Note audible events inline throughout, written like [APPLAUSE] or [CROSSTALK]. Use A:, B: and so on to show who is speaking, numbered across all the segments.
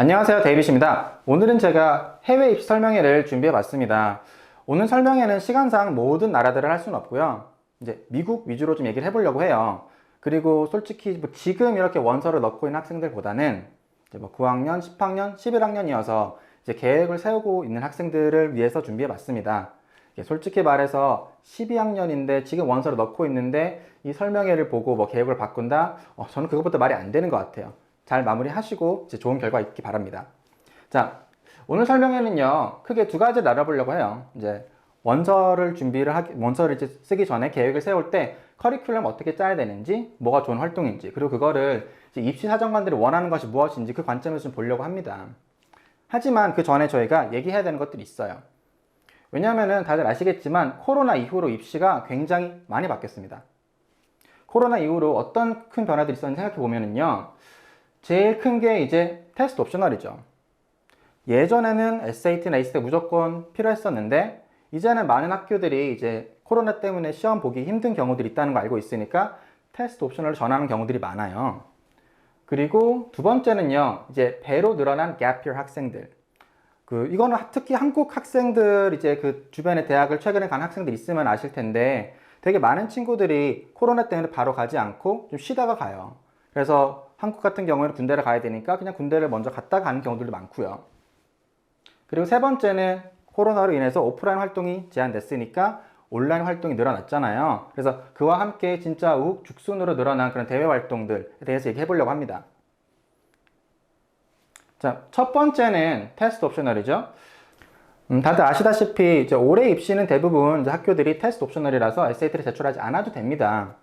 A: 안녕하세요 데이빗입니다. 오늘은 제가 해외 입시 설명회를 준비해 봤습니다. 오늘 설명회는 시간상 모든 나라들을 할 수는 없고요. 이제 미국 위주로 좀 얘기를 해보려고 해요. 그리고 솔직히 뭐 지금 이렇게 원서를 넣고 있는 학생들보다는 이제 뭐 9학년, 10학년, 11학년이어서 이제 계획을 세우고 있는 학생들을 위해서 준비해 봤습니다. 솔직히 말해서 12학년인데 지금 원서를 넣고 있는데 이 설명회를 보고 뭐 계획을 바꾼다? 어, 저는 그것부터 말이 안 되는 것 같아요. 잘 마무리하시고 이제 좋은 결과 있기 바랍니다. 자, 오늘 설명회는요, 크게 두 가지 나눠보려고 해요. 이제 원서를 준비를 하기, 원서를 이제 쓰기 전에 계획을 세울 때 커리큘럼 어떻게 짜야 되는지, 뭐가 좋은 활동인지, 그리고 그거를 입시 사정관들이 원하는 것이 무엇인지 그 관점에서 좀 보려고 합니다. 하지만 그 전에 저희가 얘기해야 되는 것들이 있어요. 왜냐하면 다들 아시겠지만 코로나 이후로 입시가 굉장히 많이 바뀌었습니다. 코로나 이후로 어떤 큰 변화들이 있었는지 생각해 보면은요. 제일 큰 게 이제 테스트 옵셔널이죠. 예전에는 SAT나 ACT 무조건 필요했었는데 이제는 많은 학교들이 이제 코로나 때문에 시험 보기 힘든 경우들이 있다는 걸 알고 있으니까 테스트 옵셔널로 전하는 경우들이 많아요. 그리고 두 번째는요. 이제 배로 늘어난 year 학생들. 그 이거는 특히 한국 학생들 이제 그 주변에 대학을 최근에 간 학생들 있으면 아실 텐데 되게 많은 친구들이 코로나 때문에 바로 가지 않고 좀 쉬다가 가요. 그래서 한국 같은 경우에는 군대를 가야 되니까 그냥 군대를 먼저 갔다 가는 경우들도 많고요. 그리고 세 번째는 코로나로 인해서 오프라인 활동이 제한됐으니까 온라인 활동이 늘어났잖아요. 그래서 그와 함께 진짜 우후 죽순으로 늘어난 그런 대외 활동들에 대해서 얘기해 보려고 합니다. 자, 첫 번째는 테스트 옵셔널이죠. 음, 다들 아시다시피 이제 올해 입시는 대부분 학교들이 테스트 옵셔널이라서 SAT를 제출하지 않아도 됩니다.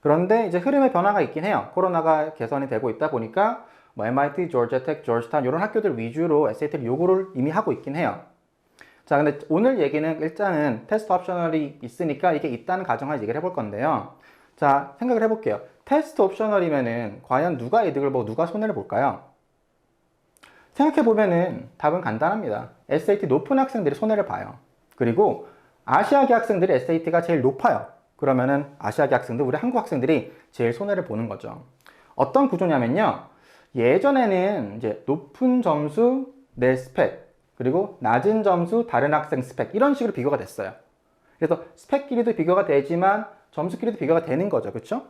A: 그런데 이제 흐름의 변화가 있긴 해요. 코로나가 개선이 되고 있다 보니까 뭐 MIT, 조지아 텍, 조지타운 이런 학교들 위주로 SAT를 요구를 이미 하고 있긴 해요. 자, 근데 오늘 얘기는 일단은 테스트 옵셔널이 있으니까 이게 있다는 가정하에 얘기를 해볼 건데요. 자, 생각을 해볼게요. 테스트 옵셔널이면은 과연 누가 이득을 보고 누가 손해를 볼까요? 생각해보면은 답은 간단합니다. SAT 높은 학생들이 손해를 봐요. 그리고 아시아계 학생들이 SAT가 제일 높아요. 그러면은 아시아계 학생들, 우리 한국 학생들이 제일 손해를 보는 거죠. 어떤 구조냐면요. 예전에는 이제 높은 점수 내 스펙, 그리고 낮은 점수 다른 학생 스펙, 이런 식으로 비교가 됐어요. 그래서 스펙끼리도 비교가 되지만 점수끼리도 비교가 되는 거죠. 그쵸?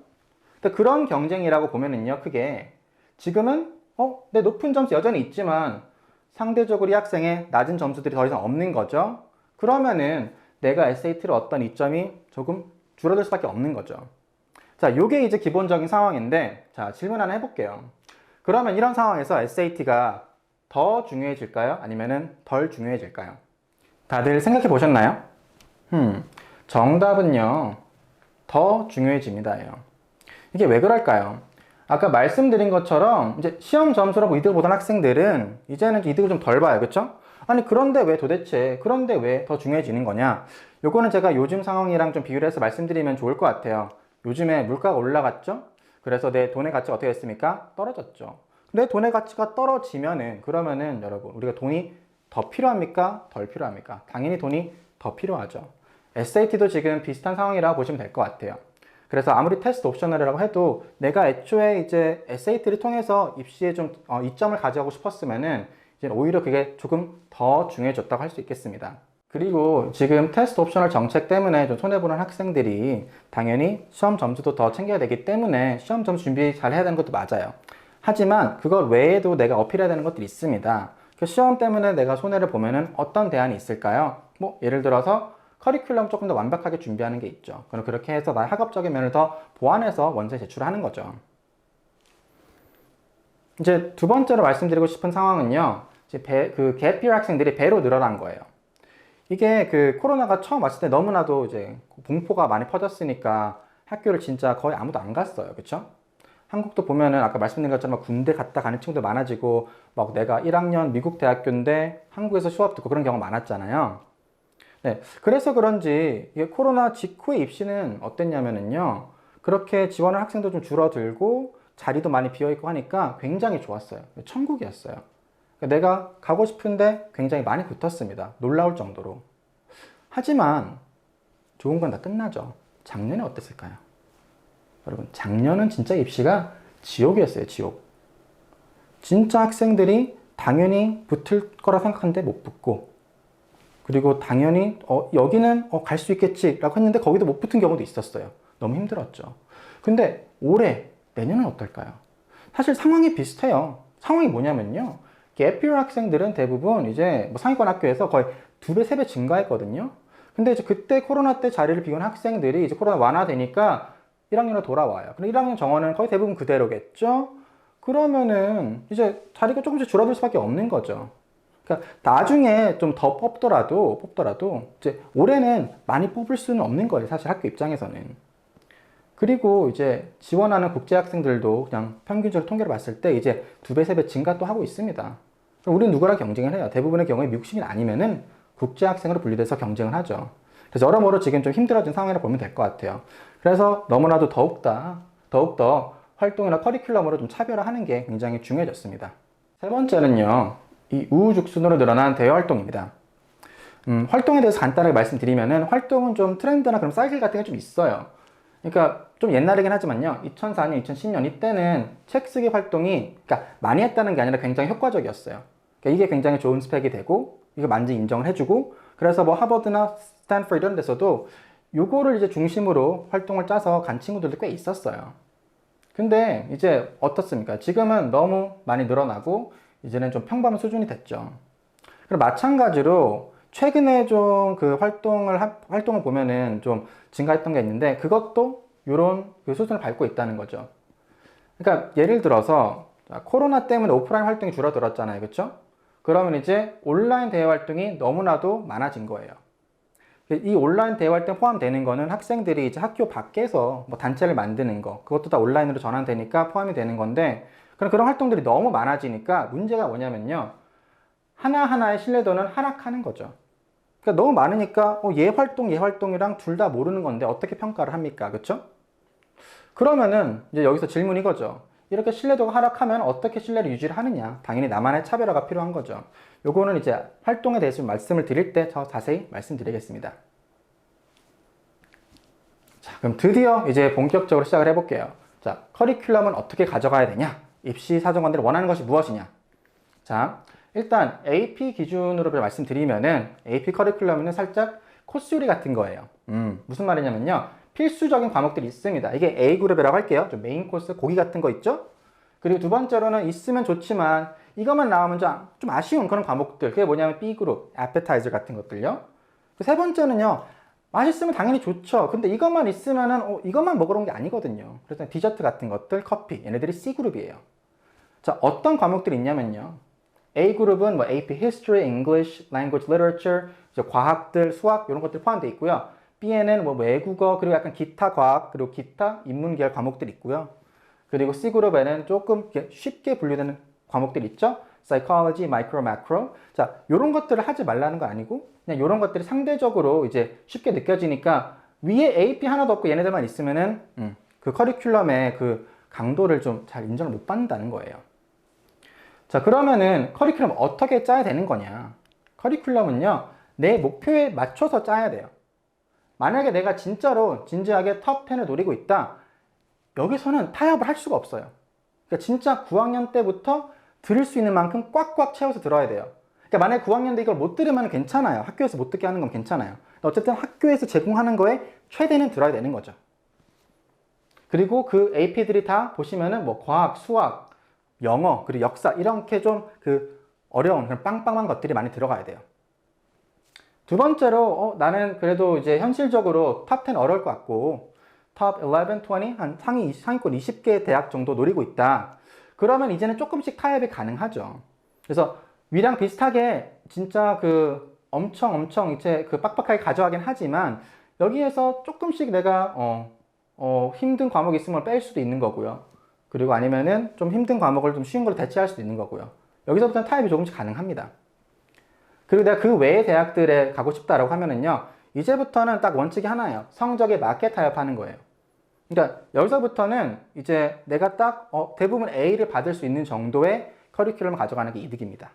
A: 근데 그런 경쟁이라고 보면은요, 크게 지금은 어, 내 높은 점수 여전히 있지만 상대적으로 이 학생의 낮은 점수들이 더 이상 없는 거죠. 그러면은 내가 SAT를 어떤 이점이 조금 줄어들 수밖에 없는 거죠. 자, 요게 이제 기본적인 상황인데, 자, 질문 하나 해볼게요. 그러면 이런 상황에서 SAT가 더 중요해질까요? 아니면은 덜 중요해질까요? 다들 생각해 보셨나요? 음, 정답은요, 더 중요해집니다예요. 이게 왜 그럴까요? 아까 말씀드린 것처럼 이제 시험 점수로 뭐 이득을 보던 학생들은 이제는 이득을 좀 덜 봐요. 그쵸? 아니, 그런데 왜 도대체, 그런데 왜 더 중요해지는 거냐? 요거는 제가 요즘 상황이랑 좀 비교를 해서 말씀드리면 좋을 것 같아요. 요즘에 물가가 올라갔죠? 그래서 내 돈의 가치가 어떻게 됐습니까? 떨어졌죠. 내 돈의 가치가 떨어지면은, 그러면은 여러분, 우리가 돈이 더 필요합니까? 덜 필요합니까? 당연히 돈이 더 필요하죠. SAT도 지금 비슷한 상황이라고 보시면 될 것 같아요. 그래서 아무리 테스트 옵셔널이라고 해도 내가 애초에 이제 SAT를 통해서 입시에 좀 어, 이점을 가져가고 싶었으면은 이제 오히려 그게 조금 더 중요해졌다고 할 수 있겠습니다. 그리고 지금 테스트 옵셔널 정책 때문에 좀 손해보는 학생들이 당연히 시험 점수도 더 챙겨야 되기 때문에 시험 점수 준비 잘 해야 되는 것도 맞아요. 하지만 그걸 외에도 내가 어필해야 되는 것들이 있습니다. 그 시험 때문에 내가 손해를 보면은 어떤 대안이 있을까요? 뭐 예를 들어서 커리큘럼 조금 더 완벽하게 준비하는 게 있죠. 그럼 그렇게 해서 나의 학업적인 면을 더 보완해서 원서에 제출하는 거죠. 이제 두 번째로 말씀드리고 싶은 상황은요. 이제 배, 그 개필 학생들이 배로 늘어난 거예요. 이게 그 코로나가 처음 왔을 때 너무나도 이제 공포가 많이 퍼졌으니까 학교를 진짜 거의 아무도 안 갔어요. 그쵸? 한국도 보면은 아까 말씀드린 것처럼 군대 갔다 가는 친구들 많아지고 막 내가 1학년 미국 대학교인데 한국에서 수업 듣고 그런 경우 많았잖아요. 네. 그래서 그런지 이게 코로나 직후의 입시는 어땠냐면은요. 그렇게 지원하는 학생도 좀 줄어들고 자리도 많이 비어있고 하니까 굉장히 좋았어요. 천국이었어요. 내가 가고 싶은데 굉장히 많이 붙었습니다. 놀라울 정도로. 하지만 좋은 건 다 끝나죠. 작년에 어땠을까요? 여러분, 작년은 진짜 입시가 지옥이었어요, 지옥. 진짜 학생들이 당연히 붙을 거라 생각하는데 못 붙고 그리고 당연히 어, 여기는 어, 갈 수 있겠지라고 했는데 거기도 못 붙은 경우도 있었어요. 너무 힘들었죠. 근데 올해 내년은 어떨까요? 사실 상황이 비슷해요. 상황이 뭐냐면요. 개피어 학생들은 대부분 이제 뭐 상위권 학교에서 거의 두 배, 세 배 증가했거든요. 근데 이제 그때 코로나 때 자리를 비운 학생들이 이제 코로나 완화되니까 1학년으로 돌아와요. 근데 1학년 정원은 거의 대부분 그대로겠죠? 그러면은 이제 자리가 조금씩 줄어들 수밖에 없는 거죠. 그러니까 나중에 좀 더 뽑더라도 뽑더라도 이제 올해는 많이 뽑을 수는 없는 거예요. 사실 학교 입장에서는. 그리고 이제 지원하는 국제 학생들도 그냥 평균적으로 통계를 봤을 때 이제 두 배, 세 배 증가 또 하고 있습니다. 그럼 우리는 누구랑 경쟁을 해요? 대부분의 경우에 미국 시민 아니면은 국제 학생으로 분류돼서 경쟁을 하죠. 그래서 여러모로 지금 좀 힘들어진 상황이라 보면 될 것 같아요. 그래서 너무나도 더욱더, 더욱더 활동이나 커리큘럼으로 좀 차별화하는 게 굉장히 중요해졌습니다. 세 번째는요, 이 우후죽순으로 늘어난 대외 활동입니다. 음, 활동에 대해서 간단하게 말씀드리면은 활동은 좀 트렌드나 그런 사이클 같은 게 좀 있어요. 그러니까 좀 옛날이긴 하지만요. 2004년, 2010년 이때는 책 쓰기 활동이 그러니까 많이 했다는 게 아니라 굉장히 효과적이었어요. 그러니까 이게 굉장히 좋은 스펙이 되고 이거 만지 인정을 해주고 그래서 뭐 하버드나 스탠퍼드 이런 데서도 요거를 이제 중심으로 활동을 짜서 간 친구들도 꽤 있었어요. 근데 이제 어떻습니까? 지금은 너무 많이 늘어나고 이제는 좀 평범한 수준이 됐죠. 그리고 마찬가지로 최근에 좀 그 활동을 하- 활동을 보면은 좀 증가했던 게 있는데 그것도 이런 그 수준을 밟고 있다는 거죠. 그러니까 예를 들어서 자, 코로나 때문에 오프라인 활동이 줄어들었잖아요, 그렇죠? 그러면 이제 온라인 대외 활동이 너무나도 많아진 거예요. 이 온라인 대외 활동 포함되는 거는 학생들이 이제 학교 밖에서 뭐 단체를 만드는 거, 그것도 다 온라인으로 전환되니까 포함이 되는 건데, 그런 그런 활동들이 너무 많아지니까 문제가 뭐냐면요. 하나하나의 신뢰도는 하락하는 거죠. 그러니까 너무 많으니까 어, 얘 활동, 얘 활동이랑 둘 다 모르는 건데 어떻게 평가를 합니까? 그렇죠? 그러면은 이제 여기서 질문 이 거죠. 이렇게 신뢰도가 하락하면 어떻게 신뢰를 유지를 하느냐? 당연히 나만의 차별화가 필요한 거죠. 요거는 이제 활동에 대해서 좀 말씀을 드릴 때 더 자세히 말씀드리겠습니다. 자, 그럼 드디어 이제 본격적으로 시작을 해볼게요. 자, 커리큘럼은 어떻게 가져가야 되냐? 입시 사정관들이 원하는 것이 무엇이냐? 자, 일단 AP 기준으로 말씀드리면은 AP 커리큘럼은 살짝 코스 요리 같은 거예요. 음, 무슨 말이냐면요. 필수적인 과목들이 있습니다. 이게 A그룹이라고 할게요. 좀 메인 코스 고기 같은 거 있죠? 그리고 두 번째로는 있으면 좋지만 이것만 나오면 좀, 좀 아쉬운 그런 과목들. 그게 뭐냐면 B그룹, appetizer 같은 것들요. 그세 번째는요. 맛있으면 당연히 좋죠. 근데 이것만 있으면은 어, 이것만 먹으러 온 게 아니거든요. 그래서 디저트 같은 것들, 커피, 얘네들이 C그룹이에요. 자, 어떤 과목들이 있냐면요. A그룹은 뭐 AP History, English, Language, Literature, 과학들, 수학 이런 것들 포함되어 있고요. B에는 뭐 외국어 그리고 약간 기타 과학 그리고 기타 인문계열 과목들이 있고요. 그리고 C그룹에는 조금 쉽게 분류되는 과목들 있죠. Psychology, Micro, Macro. 자, 이런 것들을 하지 말라는 거 아니고 그냥 이런 것들이 상대적으로 이제 쉽게 느껴지니까 위에 AP 하나도 없고 얘네들만 있으면은 음, 그 커리큘럼의 그 강도를 좀 잘 인정을 못 받는다는 거예요. 자, 그러면은 커리큘럼 어떻게 짜야 되는 거냐? 커리큘럼은요, 내 목표에 맞춰서 짜야 돼요. 만약에 내가 진짜로 진지하게 톱 10을 노리고 있다, 여기서는 타협을 할 수가 없어요. 그러니까 진짜 9학년 때부터 들을 수 있는 만큼 꽉꽉 채워서 들어야 돼요. 그러니까 만약에 9학년 때 이걸 못 들으면 괜찮아요. 학교에서 못 듣게 하는 건 괜찮아요. 어쨌든 학교에서 제공하는 거에 최대는 들어야 되는 거죠. 그리고 그 AP들이 다 보시면은 뭐 과학, 수학, 영어, 그리고 역사 이렇게 좀 그 어려운 그런 빵빵한 것들이 많이 들어가야 돼요. 두 번째로 어, 나는 그래도 이제 현실적으로 탑10 어려울 것 같고 탑 11, 20, 한 상위 상위권 20개 대학 정도 노리고 있다. 그러면 이제는 조금씩 타협이 가능하죠. 그래서 위랑 비슷하게 진짜 그 엄청 엄청 이제 그 빡빡하게 가져가긴 하지만 여기에서 조금씩 내가 어, 어, 힘든 과목이 있으면 뺄 수도 있는 거고요. 그리고 아니면은 좀 힘든 과목을 좀 쉬운 걸로 대체할 수도 있는 거고요. 여기서부터는 타협이 조금씩 가능합니다. 그리고 내가 그 외의 대학들에 가고 싶다라고 하면은요, 이제부터는 딱 원칙이 하나예요. 성적에 맞게 타협하는 거예요. 그러니까 여기서부터는 이제 내가 딱 어, 대부분 A를 받을 수 있는 정도의 커리큘럼을 가져가는 게 이득입니다.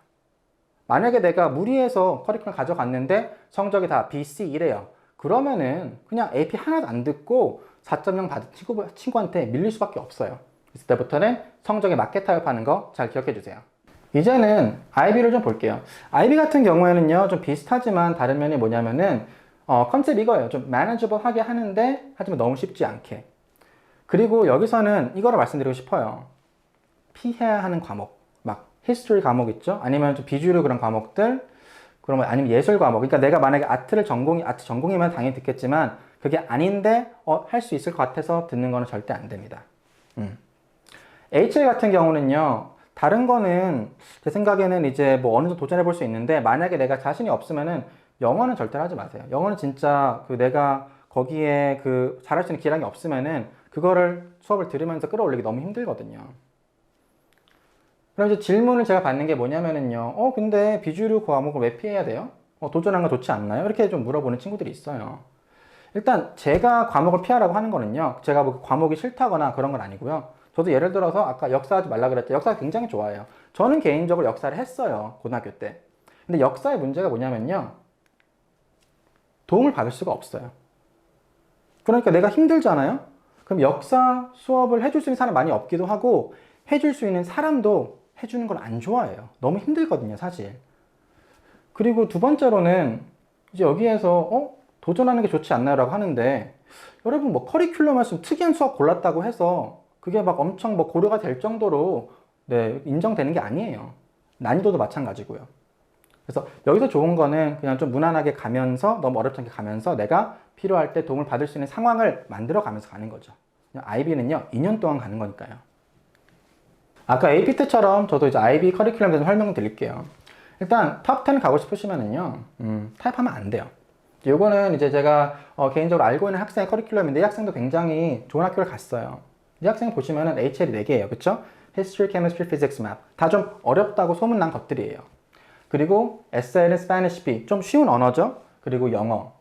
A: 만약에 내가 무리해서 커리큘럼 가져갔는데 성적이 다 B, C 이래요. 그러면은 그냥 AP 하나도 안 듣고 4.0 받은 친구, 친구한테 밀릴 수밖에 없어요. 그래서 때부터는 성적에 맞게 타협하는 거 잘 기억해 주세요. 이제는 IB를 좀 볼게요. IB 같은 경우에는요, 좀 비슷하지만 다른 면이 뭐냐면은, 어, 컨셉 이거예요. 좀 manageable 하게 하는데, 하지만 너무 쉽지 않게. 그리고 여기서는 이거를 말씀드리고 싶어요. 피해야 하는 과목. 막, history 과목 있죠? 아니면 좀 비주류 그런 과목들, 그러면 아니면 예술 과목. 그러니까 내가 만약에 아트를 전공이, 아트 전공이면 당연히 듣겠지만, 그게 아닌데, 어, 할 수 있을 것 같아서 듣는 거는 절대 안 됩니다. 음. HL 같은 경우는요, 다른 거는 제 생각에는 이제 뭐 어느 정도 도전해 볼 수 있는데, 만약에 내가 자신이 없으면은 영어는 절대 하지 마세요. 영어는 진짜 그 내가 거기에 그 잘할 수 있는 기량이 없으면은 그거를 수업을 들으면서 끌어올리기 너무 힘들거든요. 그럼 이제 질문을 제가 받는 게 뭐냐면은요, 어, 근데 비주류 과목을 왜 피해야 돼요? 어, 도전하는 거 좋지 않나요? 이렇게 좀 물어보는 친구들이 있어요. 일단 제가 과목을 피하라고 하는 거는요, 제가 뭐 과목이 싫다거나 그런 건 아니고요. 저도 예를 들어서 아까 역사하지 말라 그랬죠. 역사 굉장히 좋아해요. 저는 개인적으로 역사를 했어요. 고등학교 때. 근데 역사의 문제가 뭐냐면요. 도움을 받을 수가 없어요. 그러니까 내가 힘들잖아요? 그럼 역사 수업을 해줄 수 있는 사람 많이 없기도 하고, 해줄 수 있는 사람도 해주는 걸 안 좋아해요. 너무 힘들거든요, 사실. 그리고 두 번째로는, 이제 여기에서, 어? 도전하는 게 좋지 않나요? 라고 하는데, 여러분 뭐 커리큘럼에서 좀 특이한 수업 골랐다고 해서, 그게 막 엄청 뭐 고려가 될 정도로, 네, 인정되는 게 아니에요. 난이도도 마찬가지고요. 그래서 여기서 좋은 거는 그냥 좀 무난하게 가면서 너무 어렵지 않게 가면서 내가 필요할 때 도움을 받을 수 있는 상황을 만들어 가면서 가는 거죠. IB는요, 2년 동안 가는 거니까요. 아까 AP 때처럼 저도 이제 IB 커리큘럼에 대해서 설명 드릴게요. 일단 탑10 가고 싶으시면은요, 음, 타입하면 안 돼요. 요거는 이제 제가 어, 개인적으로 알고 있는 학생의 커리큘럼인데 이 학생도 굉장히 좋은 학교를 갔어요. 이 학생 보시면은 HL이 4개예요. 그쵸? History, Chemistry, Physics, Math. 다 좀 어렵다고 소문난 것들이에요. 그리고 SL은 Spanish B. 좀 쉬운 언어죠? 그리고 영어.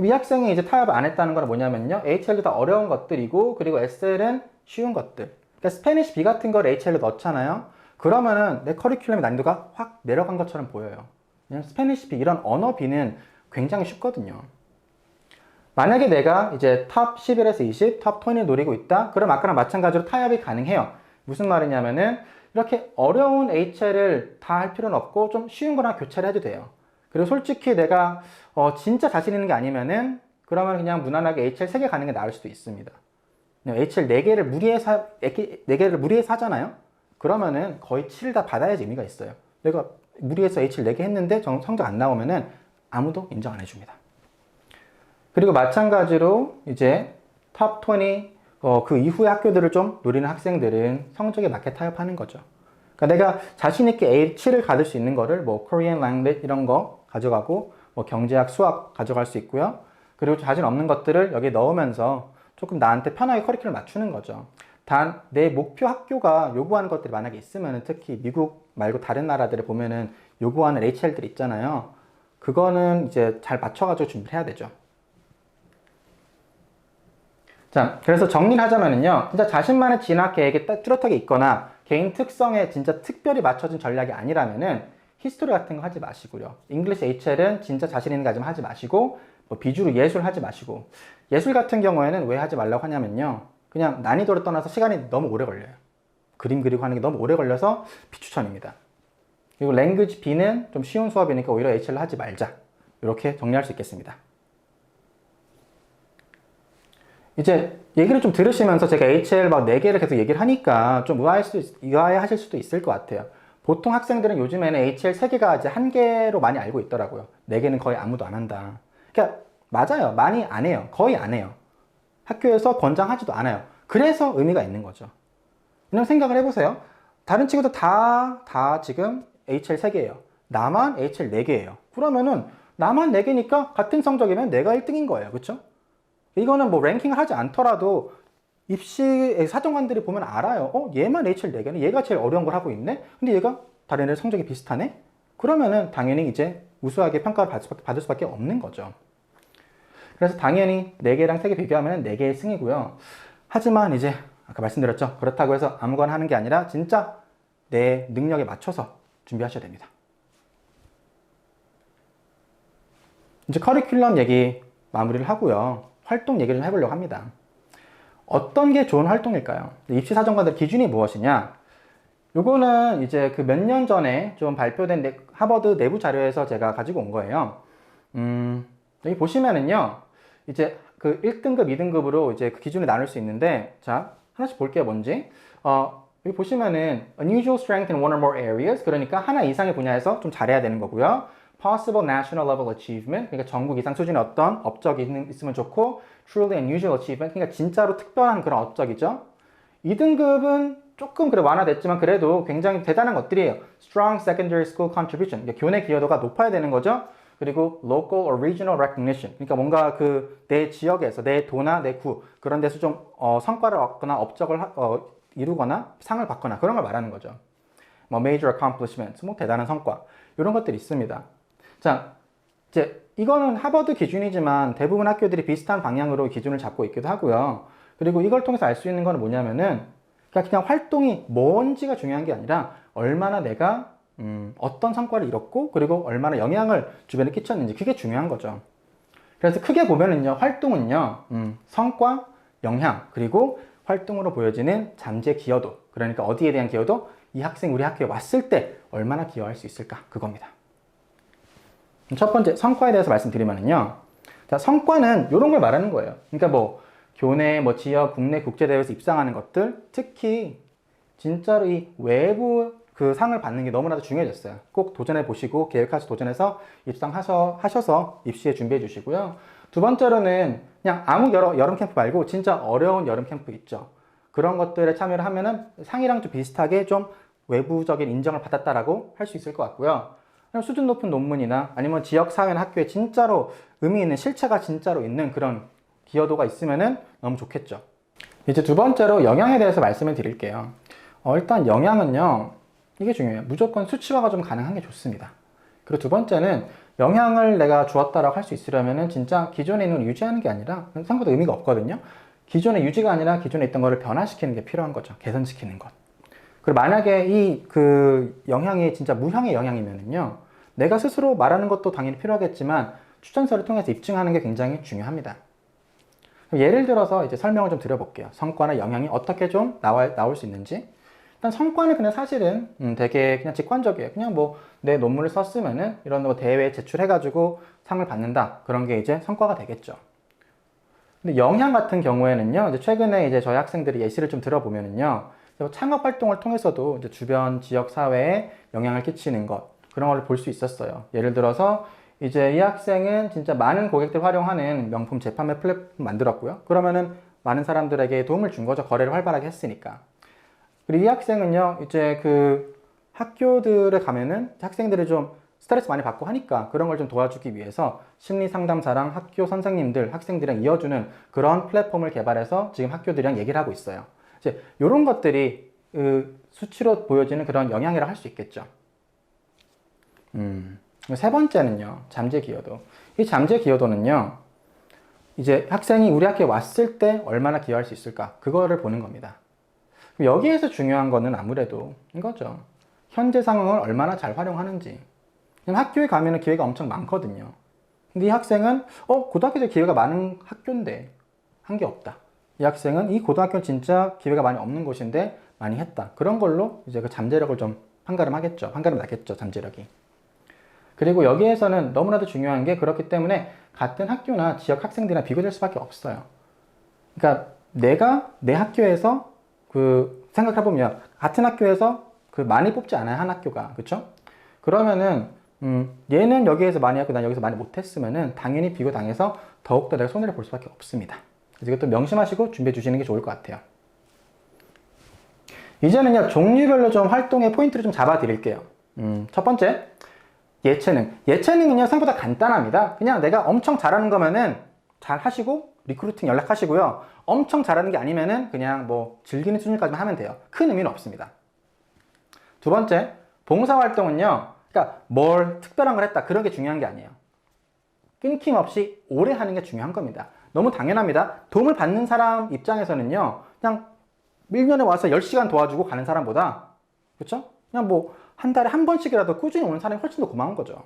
A: 이 학생이 이제 타협 안 했다는 건 뭐냐면요. HL도 다 어려운 것들이고, 그리고 SL은 쉬운 것들. 그러니까 스페니쉬 B 같은 걸 HL로 넣잖아요. 그러면은 내 커리큘럼의 난이도가 확 내려간 것처럼 보여요. 스페니쉬 B 이런 언어 B는 굉장히 쉽거든요. 만약에 내가 이제 탑 11에서 20, 탑 20를 노리고 있다? 그럼 아까랑 마찬가지로 타협이 가능해요. 무슨 말이냐면은 이렇게 어려운 HL을 다 할 필요는 없고 좀 쉬운 거랑 교체를 해도 돼요. 그리고 솔직히 내가 어 진짜 자신 있는 게 아니면은 그러면 그냥 무난하게 HL 3개 가는 게 나을 수도 있습니다. HL 4개를 무리해서, 4개를 무리해서 하잖아요? 그러면은 거의 7을 다 받아야지 의미가 있어요. 내가 무리해서 HL 4개 했는데 성적 안 나오면은 아무도 인정 안 해줍니다. 그리고 마찬가지로 이제 탑 20, 어, 그 이후의 학교들을 좀 노리는 학생들은 성적에 맞게 타협하는 거죠. 그러니까 내가 자신 있게 A7을 가질 수 있는 거를 뭐 Korean Language 이런 거 가져가고 뭐 경제학, 수학 가져갈 수 있고요. 그리고 자신 없는 것들을 여기에 넣으면서 조금 나한테 편하게 커리큘럼 맞추는 거죠. 단 내 목표 학교가 요구하는 것들이 만약에 있으면 특히 미국 말고 다른 나라들을 보면은 요구하는 HL들이 있잖아요. 그거는 이제 잘 맞춰가지고 준비를 해야 되죠. 자, 그래서 정리를 하자면은요, 진짜 자신만의 진학 계획이 뚜렷하게 있거나 개인 특성에 진짜 특별히 맞춰진 전략이 아니라면은 히스토리 같은 거 하지 마시고요. 잉글리시 HL은 진짜 자신 있는 거 가지면 하지 마시고 뭐 비주로 예술 하지 마시고 예술 같은 경우에는 왜 하지 말라고 하냐면요. 그냥 난이도를 떠나서 시간이 너무 오래 걸려요. 그림 그리고 하는 게 너무 오래 걸려서 비추천입니다. 그리고 랭귀지 B는 좀 쉬운 수업이니까 오히려 HL을 하지 말자. 이렇게 정리할 수 있겠습니다. 이제 얘기를 좀 들으시면서 제가 HL 막 4개를 계속 얘기를 하니까 좀 의아할 수, 의아해 하실 수도 있을 것 같아요. 보통 학생들은 요즘에는 HL 3개가 이제 한 개로 많이 알고 있더라고요. 4개는 거의 아무도 안 한다. 그러니까 맞아요. 많이 안 해요. 거의 안 해요. 학교에서 권장하지도 않아요. 그래서 의미가 있는 거죠. 그냥 생각을 해보세요. 다른 친구들 다, 다 지금 HL 3개예요. 나만 HL 4개예요. 그러면은 나만 4개니까 같은 성적이면 내가 1등인 거예요. 그쵸? 이거는 뭐 랭킹을 하지 않더라도 입시 사정관들이 보면 알아요. 어, 얘만 HL 4개네. 얘가 제일 어려운 걸 하고 있네. 근데 얘가 다른 애들 성적이 비슷하네. 그러면은 당연히 이제 우수하게 평가를 받을 수밖에, 받을 수밖에 없는 거죠. 그래서 당연히 4개랑 3개 비교하면 4개의 승이고요. 하지만 이제 아까 말씀드렸죠. 그렇다고 해서 아무거나 하는 게 아니라 진짜 내 능력에 맞춰서 준비하셔야 됩니다. 이제 커리큘럼 얘기 마무리를 하고요. 활동 얘기를 좀 해보려고 합니다. 어떤 게 좋은 활동일까요? 입시 사정관들 기준이 무엇이냐? 요거는 이제 그 몇 년 전에 좀 발표된 내- 하버드 내부 자료에서 제가 가지고 온 거예요. 음, 여기 보시면은요, 이제 그 1등급, 2등급으로 이제 그 기준을 나눌 수 있는데, 자, 하나씩 볼게요, 뭔지. 어, 여기 보시면은 unusual strength in one or more areas, 그러니까 하나 이상의 분야에서 좀 잘해야 되는 거고요. Possible national level achievement, 그러니까 전국 이상 수준의 어떤 업적이 있으면 좋고, truly unusual achievement, 그러니까 진짜로 특별한 그런 업적이죠. 2등급은 조금 그래 완화됐지만 그래도 굉장히 대단한 것들이에요. Strong secondary school contribution. 그러니까 교내 기여도가 높아야 되는 거죠. 그리고 local or regional recognition. 그러니까 뭔가 그 내 지역에서 내 도나 내 구 그런 데서 좀 어, 성과를 얻거나 업적을 하- 어, 이루거나 상을 받거나 그런 걸 말하는 거죠. 뭐 major accomplishments, 뭐 대단한 성과 이런 것들이 있습니다. 자, 이제 이거는 하버드 기준이지만 대부분 학교들이 비슷한 방향으로 기준을 잡고 있기도 하고요. 그리고 이걸 통해서 알 수 있는 건 뭐냐면은 그냥, 그냥 활동이 뭔지가 중요한 게 아니라 얼마나 내가 음, 어떤 성과를 이뤘고 그리고 얼마나 영향을 주변에 끼쳤는지 그게 중요한 거죠. 그래서 크게 보면은요 활동은요 음, 성과, 영향 그리고 활동으로 보여지는 잠재 기여도 그러니까 어디에 대한 기여도 이 학생 우리 학교에 왔을 때 얼마나 기여할 수 있을까 그겁니다. 첫 번째 성과에 대해서 말씀드리면은요. 자, 성과는 이런 걸 말하는 거예요. 그러니까 뭐 교내, 뭐 지역, 국내 국제 대회에서 입상하는 것들, 특히 진짜로 이 외부 그 상을 받는 게 너무나도 중요해졌어요. 꼭 도전해 보시고 계획하셔 도전해서 입상하셔 하셔서 입시에 준비해 주시고요. 두 번째로는 그냥 아무 여러, 여름 캠프 말고 진짜 어려운 여름 캠프 있죠. 그런 것들에 참여를 하면은 상이랑 좀 비슷하게 좀 외부적인 인정을 받았다라고 할 수 있을 것 같고요. 수준 높은 논문이나 아니면 지역 사회나 학교에 진짜로 의미 있는 실체가 진짜로 있는 그런 기여도가 있으면은 너무 좋겠죠. 이제 두 번째로 영양에 대해서 말씀을 드릴게요. 어, 일단 영양은요, 이게 중요해요. 무조건 수치화가 좀 가능한 게 좋습니다. 그리고 두 번째는 영향을 내가 주었다라고 할 수 있으려면은 진짜 기존에 있는 걸 유지하는 게 아니라 생각보다 의미가 없거든요. 기존의 유지가 아니라 기존에 있던 거를 변화시키는 게 필요한 거죠. 개선시키는 것. 그리고 만약에 이 그 영향이 진짜 무형의 영향이면은요, 내가 스스로 말하는 것도 당연히 필요하겠지만 추천서를 통해서 입증하는 게 굉장히 중요합니다. 예를 들어서 이제 설명을 좀 드려볼게요. 성과나 영향이 어떻게 좀 나와, 나올 수 있는지. 일단 성과는 그냥 사실은 음, 되게 그냥 직관적이에요. 그냥 뭐 내 논문을 썼으면은 이런 뭐 대회에 제출해가지고 상을 받는다. 그런 게 이제 성과가 되겠죠. 근데 영향 같은 경우에는요, 이제 최근에 이제 저희 학생들이 예시를 좀 들어보면은요, 창업 활동을 통해서도 이제 주변 지역 사회에 영향을 끼치는 것, 그런 걸 볼 수 있었어요. 예를 들어서 이제 이 학생은 진짜 많은 고객들 활용하는 명품 재판매 플랫폼 만들었고요. 그러면은 많은 사람들에게 도움을 준 거죠. 거래를 활발하게 했으니까. 그리고 이 학생은요, 이제 그 학교들에 가면은 학생들이 좀 스트레스 많이 받고 하니까 그런 걸 좀 도와주기 위해서 심리 상담사랑 학교 선생님들, 학생들이랑 이어주는 그런 플랫폼을 개발해서 지금 학교들이랑 얘기를 하고 있어요. 이제 이런 것들이 그 수치로 보여지는 그런 영향이라 할 수 있겠죠. 음. 세 번째는요, 잠재 기여도. 이 잠재 기여도는요, 이제 학생이 우리 학교에 왔을 때 얼마나 기여할 수 있을까? 그거를 보는 겁니다. 여기에서 중요한 거는 아무래도 이거죠. 현재 상황을 얼마나 잘 활용하는지. 학교에 가면은 기회가 엄청 많거든요. 근데 이 학생은, 어, 고등학교 때 기회가 많은 학교인데, 한 게 없다. 이 학생은 이 고등학교는 진짜 기회가 많이 없는 곳인데, 많이 했다. 그런 걸로 이제 그 잠재력을 좀 판가름 하겠죠. 판가름 나겠죠, 잠재력이. 그리고 여기에서는 너무나도 중요한 게 그렇기 때문에 같은 학교나 지역 학생들이랑 비교될 수밖에 없어요. 그러니까 내가 내 학교에서 그 생각해보면 같은 학교에서 그 많이 뽑지 않아요 한 학교가 그렇죠? 그러면은 음, 얘는 여기에서 많이 했고 난 여기서 많이 못했으면은 당연히 비교 당해서 더욱더 내가 손해를 볼 수밖에 없습니다. 그래서 이것도 명심하시고 준비해 주시는 게 좋을 것 같아요. 이제는요 종류별로 좀 활동의 포인트를 좀 잡아 드릴게요. 음, 첫 번째 예체능. 예체능은요, 생각보다 간단합니다. 그냥 내가 엄청 잘하는 거면은 잘 하시고, 리크루팅 연락하시고요. 엄청 잘하는 게 아니면은 그냥 뭐 즐기는 수준까지만 하면 돼요. 큰 의미는 없습니다. 두 번째, 봉사활동은요, 그러니까 뭘 특별한 걸 했다. 그런 게 중요한 게 아니에요. 끊김없이 오래 하는 게 중요한 겁니다. 너무 당연합니다. 도움을 받는 사람 입장에서는요, 그냥 1년에 와서 10시간 도와주고 가는 사람보다, 그렇죠? 그냥 뭐 한 달에 한 번씩이라도 꾸준히 오는 사람이 훨씬 더 고마운 거죠.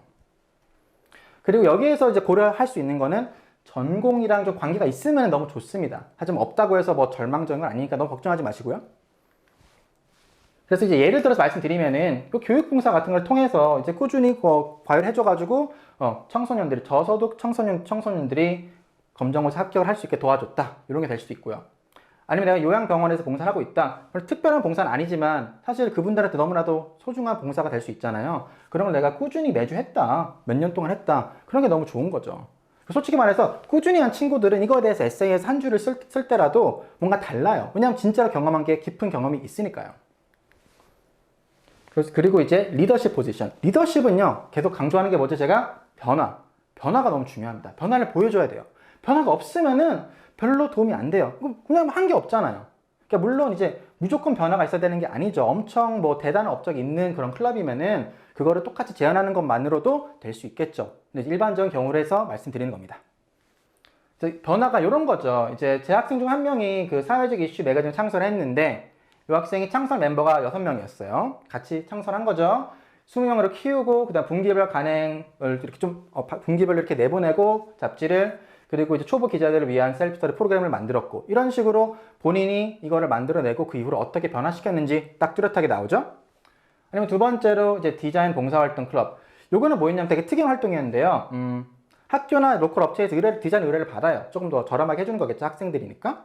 A: 그리고 여기에서 이제 고려할 수 있는 거는 전공이랑 좀 관계가 있으면 너무 좋습니다. 하지만 없다고 해서 뭐 절망적인 건 아니니까 너무 걱정하지 마시고요. 그래서 이제 예를 들어서 말씀드리면은 그 교육봉사 같은 걸 통해서 이제 꾸준히 그 과외를 해줘가지고 어, 청소년들이 저소득 청소년 청소년들이 검정고시 합격을 할 수 있게 도와줬다 이런 게 될 수도 있고요. 아니면 내가 요양병원에서 봉사를 하고 있다. 특별한 봉사는 아니지만 사실 그분들한테 너무나도 소중한 봉사가 될 수 있잖아요. 그런 걸 내가 꾸준히 매주 했다. 몇 년 동안 했다. 그런 게 너무 좋은 거죠. 솔직히 말해서 꾸준히 한 친구들은 이거에 대해서 에세이에서 한 줄을 쓸, 쓸 때라도 뭔가 달라요. 왜냐하면 진짜로 경험한 게 깊은 경험이 있으니까요. 그리고 이제 리더십 포지션. 리더십은요, 계속 강조하는 게 뭐죠? 제가 변화. 변화가 너무 중요합니다. 변화를 보여줘야 돼요. 변화가 없으면은 별로 도움이 안 돼요. 그냥 한 게 없잖아요. 그러니까 물론 이제 무조건 변화가 있어야 되는 게 아니죠. 엄청 뭐 대단한 업적이 있는 그런 클럽이면은 그거를 똑같이 제안하는 것만으로도 될 수 있겠죠. 근데 일반적인 경우로 해서 말씀드리는 겁니다. 변화가 이런 거죠. 이제 제 학생 중 한 명이 그 사회적 이슈 매거진 창설을 했는데 이 학생이 창설 멤버가 6명이었어요. 같이 창설한 거죠. 20명으로 키우고 그다음 분기별 간행을 이렇게 좀 어, 바- 분기별로 이렇게 내보내고 잡지를 그리고 이제 초보 기자들을 위한 셀프 스터디 프로그램을 만들었고 이런 식으로 본인이 이거를 만들어내고 그 이후로 어떻게 변화시켰는지 딱 뚜렷하게 나오죠. 아니면 두 번째로 이제 디자인 봉사활동 클럽. 요거는 뭐였냐면 되게 특이한 활동이었는데요. 음, 학교나 로컬 업체에서 의뢰, 디자인 의뢰를 받아요. 조금 더 저렴하게 해주는 거겠죠. 학생들이니까.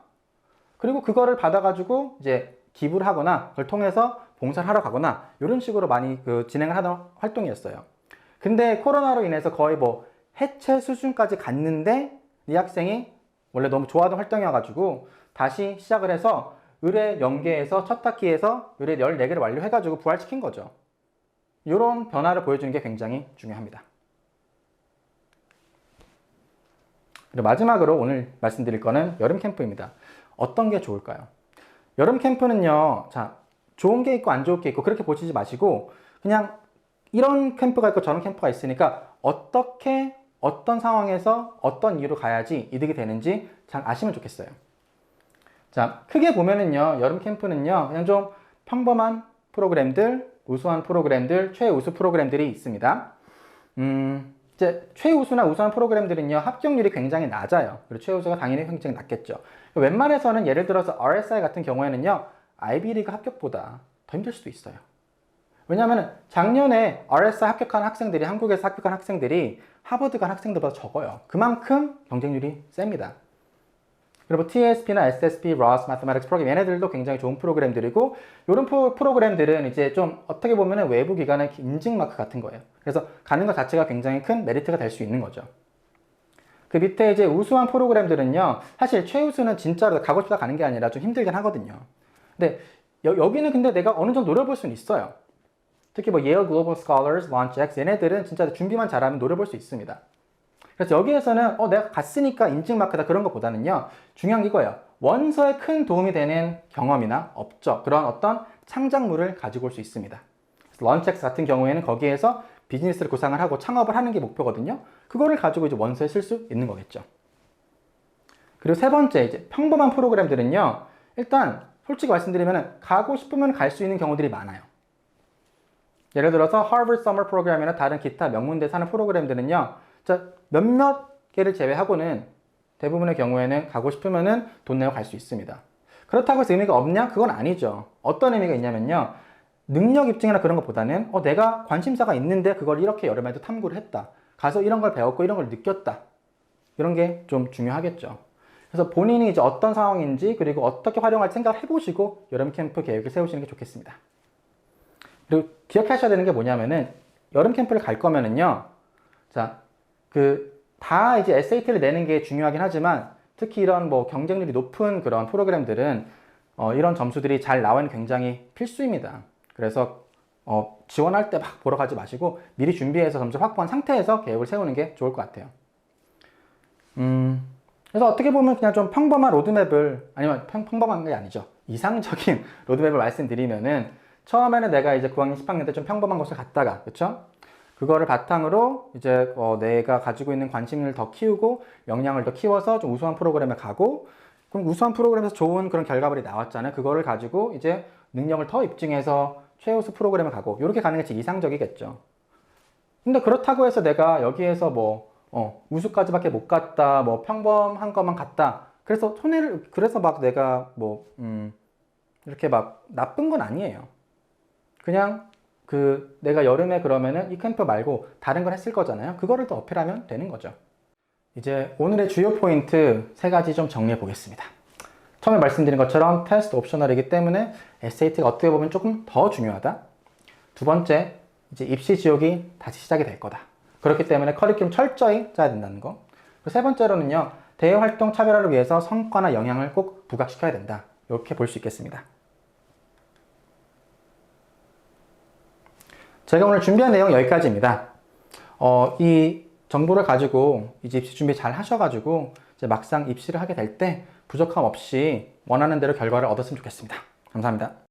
A: 그리고 그거를 받아가지고 이제 기부를 하거나 그걸 통해서 봉사를 하러 가거나 이런 식으로 많이 그 진행을 하던 활동이었어요. 근데 코로나로 인해서 거의 뭐 해체 수준까지 갔는데 이 학생이 원래 너무 좋아하던 활동이어가지고 다시 시작을 해서 의뢰 연계에서 첫 학기에서 의뢰 14개를 완료해가지고 부활시킨 거죠. 이런 변화를 보여주는 게 굉장히 중요합니다. 그리고 마지막으로 오늘 말씀드릴 거는 여름 캠프입니다. 어떤 게 좋을까요? 여름 캠프는요, 자, 좋은 게 있고 안 좋은 게 있고 그렇게 보시지 마시고 그냥 이런 캠프가 있고 저런 캠프가 있으니까 어떻게 어떤 상황에서 어떤 이유로 가야지 이득이 되는지 잘 아시면 좋겠어요. 자, 크게 보면은요, 여름 캠프는요, 그냥 좀 평범한 프로그램들, 우수한 프로그램들, 최우수 프로그램들이 있습니다. 음, 이제 최우수나 우수한 프로그램들은요, 합격률이 굉장히 낮아요. 그리고 최우수가 당연히 굉장히 낮겠죠. 웬만해서는 예를 들어서 RSI 같은 경우에는요, 아이비리그 합격보다 더 힘들 수도 있어요. 왜냐하면 작년에 RSI 합격한 학생들이 한국에서 합격한 학생들이 하버드 간 학생들보다 적어요. 그만큼 경쟁률이 셉니다. 그리고 TSP나 SSP, ROS, Mathematics 프로그램 얘네들도 굉장히 좋은 프로그램들이고 이런 프로, 프로그램들은 이제 좀 어떻게 보면 외부 기관의 인증 마크 같은 거예요. 그래서 가는 것 자체가 굉장히 큰 메리트가 될 수 있는 거죠. 그 밑에 이제 우수한 프로그램들은요, 사실 최우수는 진짜로 가고 싶다 가는 게 아니라 좀 힘들긴 하거든요. 근데 여, 여기는 근데 내가 어느 정도 노려볼 수는 있어요. 특히 뭐 Yale Global Scholars, LaunchX 얘네들은 진짜 준비만 잘하면 노려볼 수 있습니다. 그래서 여기에서는 어 내가 갔으니까 인증 마크다 그런 것보다는요 중요한 게 이거예요. 원서에 큰 도움이 되는 경험이나 업적 그런 어떤 창작물을 가지고 올 수 있습니다. 런치엑스 같은 경우에는 거기에서 비즈니스를 구상을 하고 창업을 하는 게 목표거든요. 그거를 가지고 이제 원서에 쓸 수 있는 거겠죠. 그리고 세 번째 이제 평범한 프로그램들은요. 일단 솔직히 말씀드리면 가고 싶으면 갈 수 있는 경우들이 많아요. 예를 들어서 하버드 서머 프로그램이나 다른 기타 명문대 사는 프로그램들은요. 자, 몇몇 개를 제외하고는 대부분의 경우에는 가고 싶으면은 돈 내고 갈 수 있습니다. 그렇다고 해서 의미가 없냐? 그건 아니죠. 어떤 의미가 있냐면요. 능력 입증이나 그런 것보다는 어, 내가 관심사가 있는데 그걸 이렇게 여름에도 탐구를 했다. 가서 이런 걸 배웠고 이런 걸 느꼈다. 이런 게 좀 중요하겠죠. 그래서 본인이 이제 어떤 상황인지 그리고 어떻게 활용할 생각을 해보시고 여름 캠프 계획을 세우시는 게 좋겠습니다. 그리고 기억하셔야 되는 게 뭐냐면은 여름 캠프를 갈 거면은요. 자, 그 다 이제 SAT를 내는 게 중요하긴 하지만 특히 이런 뭐 경쟁률이 높은 그런 프로그램들은 어, 이런 점수들이 잘 나와는 굉장히 필수입니다. 그래서 어, 지원할 때 막 보러 가지 마시고 미리 준비해서 점수 확보한 상태에서 계획을 세우는 게 좋을 것 같아요. 음, 그래서 어떻게 보면 그냥 좀 평범한 로드맵을 아니면 평, 평범한 게 아니죠. 이상적인 [LAUGHS] 로드맵을 말씀드리면은 처음에는 내가 이제 9학년, 10학년 때 좀 평범한 곳을 갔다가 그렇죠? 그거를 바탕으로 이제 어, 내가 가지고 있는 관심을 더 키우고 역량을 더 키워서 좀 우수한 프로그램에 가고 그럼 우수한 프로그램에서 좋은 그런 결과물이 나왔잖아요. 그거를 가지고 이제 능력을 더 입증해서 최우수 프로그램에 가고 이렇게 가는 게 제일 이상적이겠죠. 근데 그렇다고 해서 내가 여기에서 뭐 어, 우수까지밖에 못 갔다, 뭐 평범한 것만 갔다. 그래서 손해를 그래서 막 내가 뭐 음, 이렇게 막 나쁜 건 아니에요. 그냥 그 내가 여름에 그러면은 이 캠프 말고 다른 걸 했을 거잖아요. 그거를 또 어필하면 되는 거죠. 이제 오늘의 주요 포인트 세 가지 좀 정리해 보겠습니다. 처음에 말씀드린 것처럼 테스트 옵셔널이기 때문에 SAT가 어떻게 보면 조금 더 중요하다. 두 번째, 이제 입시 지옥이 다시 시작이 될 거다. 그렇기 때문에 커리큘럼 철저히 짜야 된다는 거. 세 번째로는요, 대외 활동 차별화를 위해서 성과나 영향을 꼭 부각시켜야 된다. 이렇게 볼 수 있겠습니다. 제가 오늘 준비한 내용 여기까지입니다. 어, 이 정보를 가지고 이제 입시 준비 잘 하셔가지고 이제 막상 입시를 하게 될 때 부족함 없이 원하는 대로 결과를 얻었으면 좋겠습니다. 감사합니다.